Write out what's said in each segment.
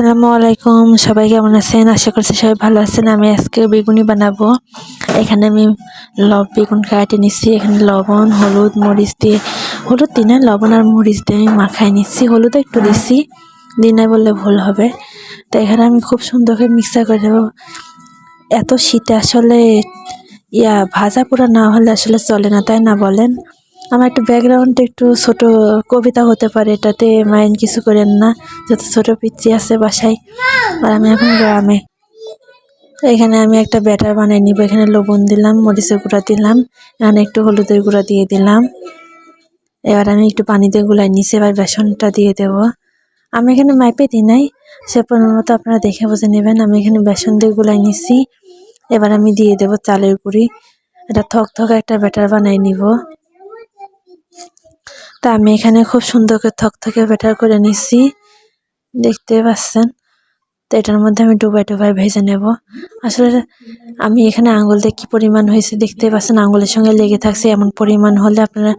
আসসালামু আলাইকুম, সবাই কেমন আছেন? আশা করছি সবাই ভালো আছেন। আমি আজকে বেগুনি বানাবো। এখানে আমি লব বেগুন কাটে নিচ্ছি এখানে লবণ, হলুদ, মরিচ দিয়ে হলুদ দিনে লবণ আর মরিচ দিয়ে আমি মাখায় নিচ্ছি হলুদ একটু দিচ্ছি দিনে বললে ভুল হবে। তো এখানে আমি খুব সুন্দর করে মিক্সার করে দেবো এত শীতে আসলে ইয়া ভাজা পোড়া না হলে আসলে চলে না, তাই না বলেন? আমার একটু ব্যাকগ্রাউন্ড একটু ছোট কবিতা হতে পারে, এটাতে মাইন্ড কিছু করেন না, যত ছোট পিচ্ছি আছে বাসায়, আর আমি এখন গ্রামে। এখানে আমি একটা ব্যাটার বানিয়ে নিব, এখানে লবণ দিলাম, মরিচের গুঁড়া দিলাম, এখানে একটু হলুদের গুঁড়া দিয়ে দিলাম। এবার আমি একটু পানি দিয়ে গুলাই নিচে, এবার বেসনটা দিয়ে দেব। আমি এখানে মাইপে দিই নাই, সে পরিমাণ মতো আপনারা দেখে বুঝে নেবেন, আমি এখানে বেসন দিয়ে গুলাই নিছি। এবার আমি দিয়ে দেব চালের গুঁড়ি, এটা থক থক একটা ব্যাটার বানাই নিব। তা আমি এখানে খুব সুন্দর করে থকথকে ব্যাটার করে নিচ্ছি দেখতে পাচ্ছেন? তো এটার মধ্যে আমি ডুবাই ডুবাই ভেজে নেব। আসলে আমি এখানে আঙুল দিয়ে কী পরিমাণ হয়েছে দেখতে পাচ্ছেন? আঙুলের সঙ্গে লেগে থাকছে, এমন পরিমাণ হলে আপনারা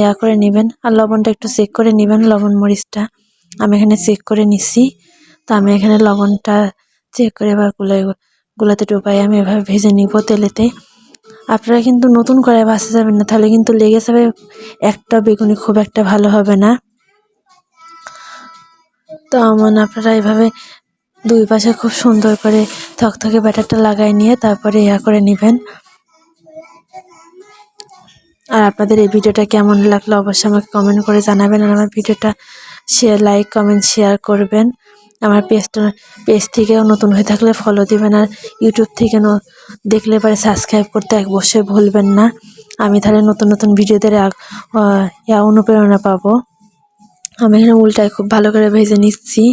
ইয়া করে নেবেন। আর লবণটা একটু চেক করে নেবেন, লবণ মরিচটা। আমি এখানে চেক করে নিচ্ছি তো আমি এখানে লবণটা চেক করে এবার গুলাই গুলাতে ডুবাই আমি এভাবে ভেজে নিব তেলেতে। আপনারা কিন্তু নতুন করে বাসে যাবেন না, তাহলে কিন্তু লেগে যাবে একটা বেগুনি খুব একটা ভালো হবে না। তো আমার আপনারা এভাবে দুই পাশে খুব সুন্দর করে থকথকে ব্যাটারটা লাগাই নিয়ে তারপরে ইয়া করে নেবেন। আর আপনাদের এই ভিডিওটা কেমন লাগল অবশ্যই আমাকে কমেন্ট করে জানাবেন আর আমার ভিডিওটা শেয়ার লাইক কমেন্ট শেয়ার করবেন। আমার পেজটা, পেজ থেকেও নতুন হয়ে থাকলে ফলো দিবেন আর ইউটিউব থেকে দেখলে পরে সাবস্ক্রাইব করতে এক অবশ্যই ভুলবেন না। আমি তাহলে নতুন নতুন ভিডিওদের অনুপ্রেরণা পাবো। আমি এখানে উল্টায় খুব ভালো করে ভেজে নিচ্ছি।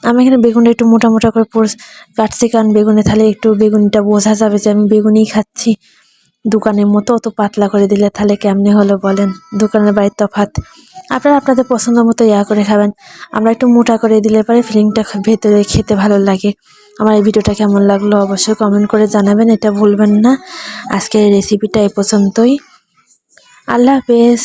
আমি এখানে বেগুনটা একটু মোটা মোটা করে কাটছি কারণ বেগুনে তাহলে একটু বেগুনিটা বোঝা যাবে যে আমি বেগুনই খাচ্ছি। দোকানের মতো অত পাতলা করে দিলে তাহলে কেমনে হলো বলেন? দোকানের বাড়ির তফাত আপনারা আপনাদের পছন্দ মতো ইয়া করে খাবেন। আমরা একটু মোটা করে দিলে পরে ফিলিংটা ভেতরে খেতে ভালো লাগে। আমার এই ভিডিওটা কেমন লাগল অবশ্যই কমেন্ট করে জানাবেন, এটা ভুলবেন না। আজকের রেসিপিটা এ পর্যন্তই। আল্লাহ হাফেজ।